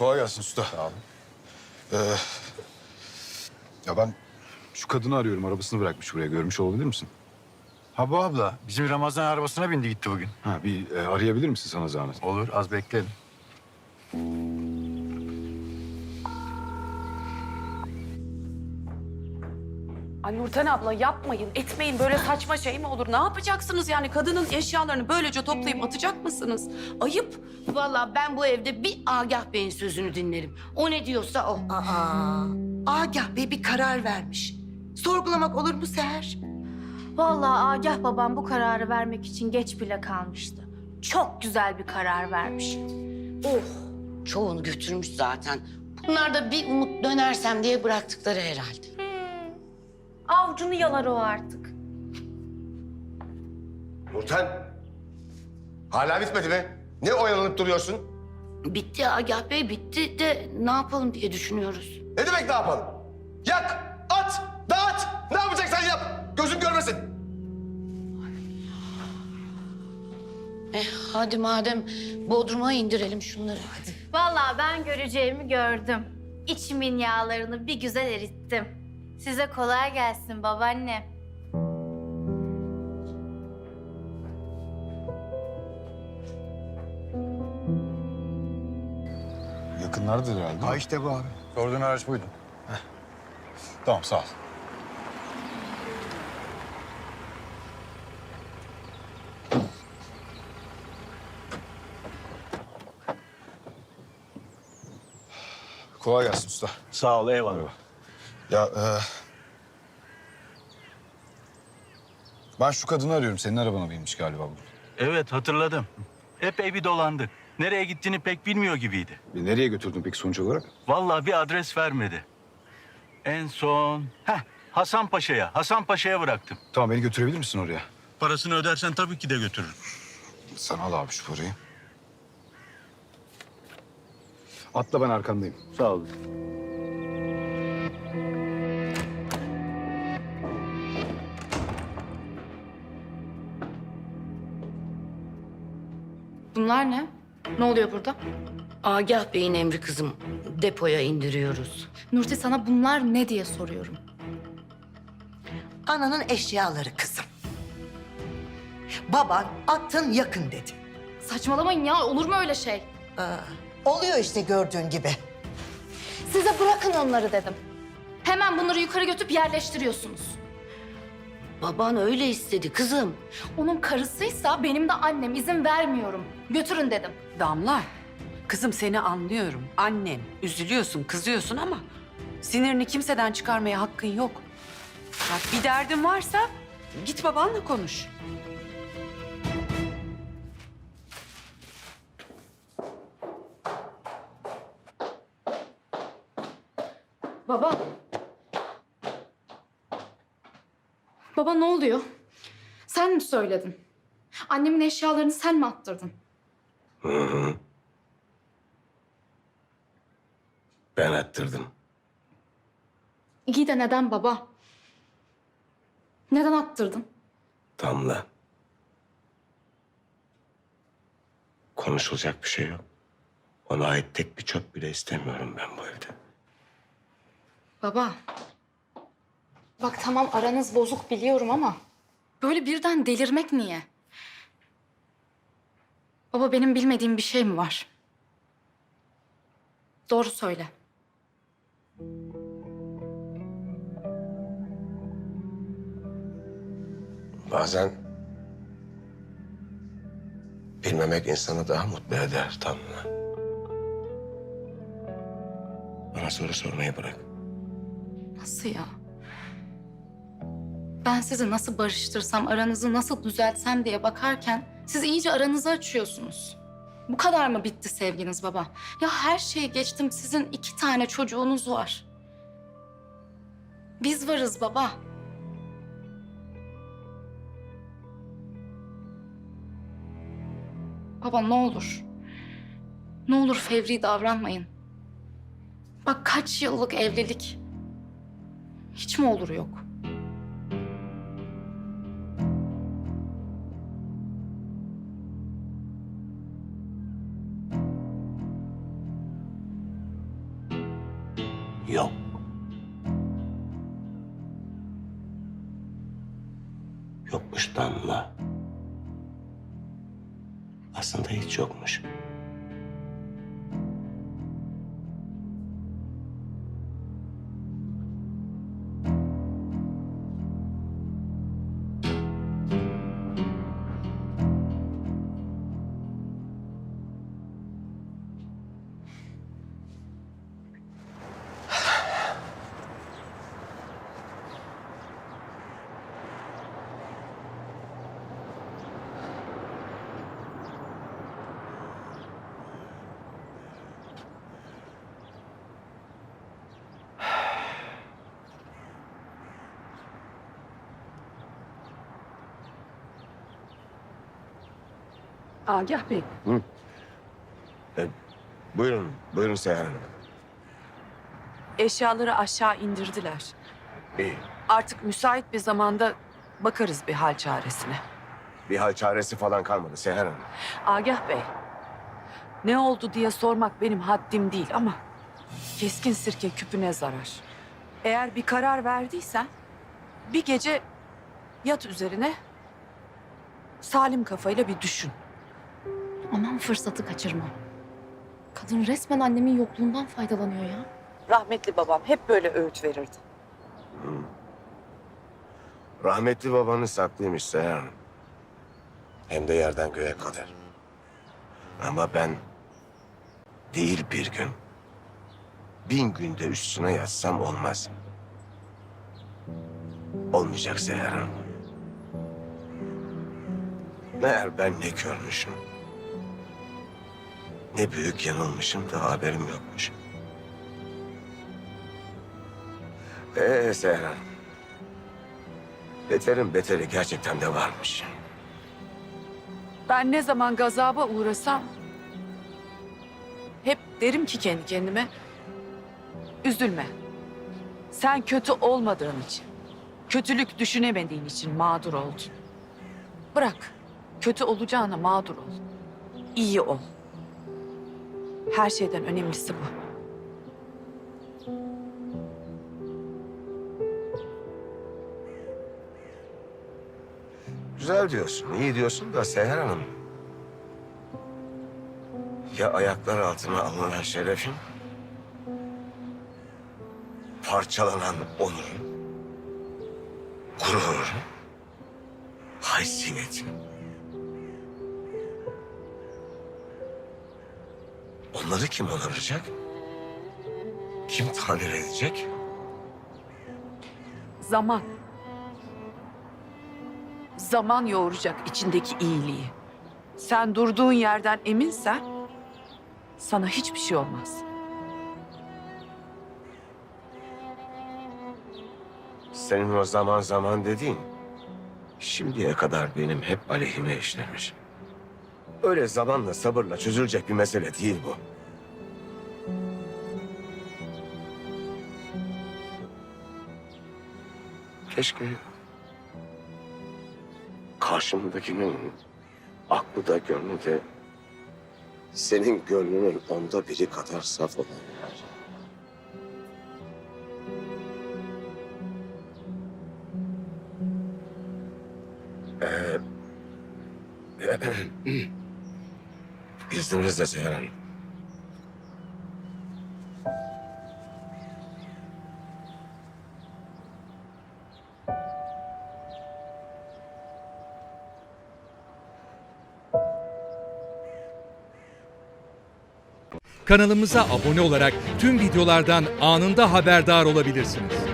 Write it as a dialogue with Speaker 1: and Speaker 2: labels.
Speaker 1: Kolay gelsin usta. Sağ olun. ya ben şu kadını arıyorum. Arabasını bırakmış buraya. Görmüş olabilir misin?
Speaker 2: Ha bu abla bizim Ramazan arabasına bindi gitti bugün.
Speaker 1: Ha bir e, arayabilir misin sana zahmet?
Speaker 2: Olur az bekleyin.
Speaker 3: Ay Nurten abla yapmayın, etmeyin. Böyle saçma şey mi olur? Ne yapacaksınız yani? Kadının eşyalarını böylece toplayıp atacak mısınız? Ayıp.
Speaker 4: Vallahi ben bu evde bir Agah Bey'in sözünü dinlerim. O ne diyorsa o.
Speaker 5: Aa, Agah Bey bir karar vermiş. Sorgulamak olur mu Seher?
Speaker 6: Vallahi Agah babam bu kararı vermek için geç bile kalmıştı. Çok güzel bir karar vermiş.
Speaker 4: Oh, çoğunu götürmüş zaten. Bunlar da bir umut dönersem diye bıraktıkları herhalde.
Speaker 6: Avcunu yalar o artık.
Speaker 7: Nurten. Hala bitmedi mi? Ne oyalanıp duruyorsun?
Speaker 4: Bitti Agah Bey, bitti de ne yapalım diye düşünüyoruz.
Speaker 7: Ne demek ne yapalım? Yak, at, dağıt. Ne yapacaksan yap. Gözün görmesin.
Speaker 4: Eh hadi madem Bodrum'a indirelim şunları. Hadi.
Speaker 6: Vallahi ben göreceğimi gördüm. İçimin yağlarını bir güzel erittim. Size kolay gelsin babaanne.
Speaker 1: Yakınlardır herhalde.
Speaker 2: Ha işte bu abi. Sorduğun araç buydu.
Speaker 1: Tamam sağ ol. Kolay gelsin usta.
Speaker 2: Sağ ol eyvallah.
Speaker 1: Ya e, ben şu kadını arıyorum. Senin arabana binmiş galiba bu.
Speaker 8: Evet hatırladım. Epey bir dolandık. Nereye gittiğini pek bilmiyor gibiydi.
Speaker 1: E, nereye götürdün peki sonuç olarak?
Speaker 8: Vallahi bir adres vermedi. En son heh, Hasan Paşa'ya, Hasan Paşa'ya bıraktım.
Speaker 1: Tamam beni götürebilir misin oraya?
Speaker 8: Parasını ödersen tabii ki de götürürüm.
Speaker 1: Sen al abi şu parayı. Atla ben arkandayım.
Speaker 8: Sağ olun.
Speaker 9: Ne? Oluyor burada?
Speaker 4: Agah Bey'in emri kızım. Depoya indiriyoruz.
Speaker 9: Nurti sana bunlar ne diye soruyorum.
Speaker 5: Ananın eşyaları kızım. Baban attın yakın dedi.
Speaker 9: Saçmalamayın ya olur mu öyle şey?
Speaker 5: Oluyor işte gördüğün gibi.
Speaker 9: Size bırakın onları dedim. Hemen bunları yukarı götürüp yerleştiriyorsunuz.
Speaker 4: Baban öyle istedi kızım.
Speaker 9: Onun karısıysa benim de annem izin vermiyorum. Götürün dedim.
Speaker 3: Damla, kızım seni anlıyorum. Annen, üzülüyorsun, kızıyorsun ama... ...sinirini kimseden çıkarmaya hakkın yok. Bak bir derdin varsa git babanla konuş.
Speaker 9: Baba ne oluyor? Sen mi söyledin? Annemin eşyalarını sen mi attırdın?
Speaker 7: Ben attırdım.
Speaker 9: İyi de neden baba? Neden attırdın?
Speaker 7: Damla. Konuşulacak bir şey yok. Ona ait tek bir çöp bile istemiyorum ben bu evde.
Speaker 9: Baba. Bak tamam aranız bozuk biliyorum ama böyle birden delirmek niye? Baba benim bilmediğim bir şey mi var? Doğru söyle.
Speaker 7: Bazen bilmemek insanı daha mutlu eder Damla. Bana soru sormayı bırak.
Speaker 9: Nasıl ya? Ben sizi nasıl barıştırsam, aranızı nasıl düzeltsem diye bakarken siz iyice aranızı açıyorsunuz. Bu kadar mı bitti sevginiz baba? Ya her şeyi geçtim sizin iki tane çocuğunuz var. Biz varız baba. Baba ne olur. Ne olur fevri davranmayın. Bak kaç yıllık evlilik. Hiç mi olur yok?
Speaker 7: Yok. Yokmuş Damla. Aslında hiç yokmuş.
Speaker 3: Agah Bey.
Speaker 7: Buyurun, buyurun Seher Hanım.
Speaker 3: Eşyaları aşağı indirdiler.
Speaker 7: İyi.
Speaker 3: Artık müsait bir zamanda bakarız bir hal çaresine.
Speaker 7: Bir hal çaresi falan kalmadı Seher Hanım.
Speaker 3: Agah Bey, ne oldu diye sormak benim haddim değil ama keskin sirke küpüne zarar. Eğer bir karar verdiysen bir gece yat üzerine salim kafayla bir düşün.
Speaker 9: Aman fırsatı kaçırma. Kadın resmen annemin yokluğundan faydalanıyor ya.
Speaker 3: Rahmetli babam hep böyle öğüt verirdi.
Speaker 7: Rahmetli babanız haklıymış Seher Hanım. Hem de yerden göğe kadar. Ama ben değil bir gün, bin günde üstüne yatsam olmaz. Olmayacak Seher Hanım. Meğer ben ne görmüşüm. Ne büyük yanılmışım da haberim yokmuş. Ee Hanım. Beterin beteri gerçekten de varmış.
Speaker 3: Ben ne zaman gazaba uğrasam hep derim ki kendi kendime üzülme. Sen kötü olmadığın için, kötülük düşünemediğin için mağdur oldun. Bırak, kötü olacağına mağdur ol. İyi ol. Her şeyden önemlisi bu.
Speaker 7: Güzel diyorsun, iyi diyorsun da Seher Hanım. Ya ayaklar altına alınan şerefin? Parçalanan onurun? Gururun? Haysiyetin? Onları kim onaracak? Kim tamir edecek?
Speaker 3: Zaman. Zaman yoğuracak içindeki iyiliği. Sen durduğun yerden eminsen sana hiçbir şey olmaz.
Speaker 7: Senin o zaman zaman dediğin şimdiye kadar benim hep aleyhime işlemiş. Öyle zamanla sabırla çözülecek bir mesele değil bu. Keşke karşımdakinin aklı da gönlü de senin gönlünün onda biri kadar saf olanlar. Ee, İzninizle Seher Hanım.
Speaker 10: Kanalımıza abone olarak tüm videolardan anında haberdar olabilirsiniz.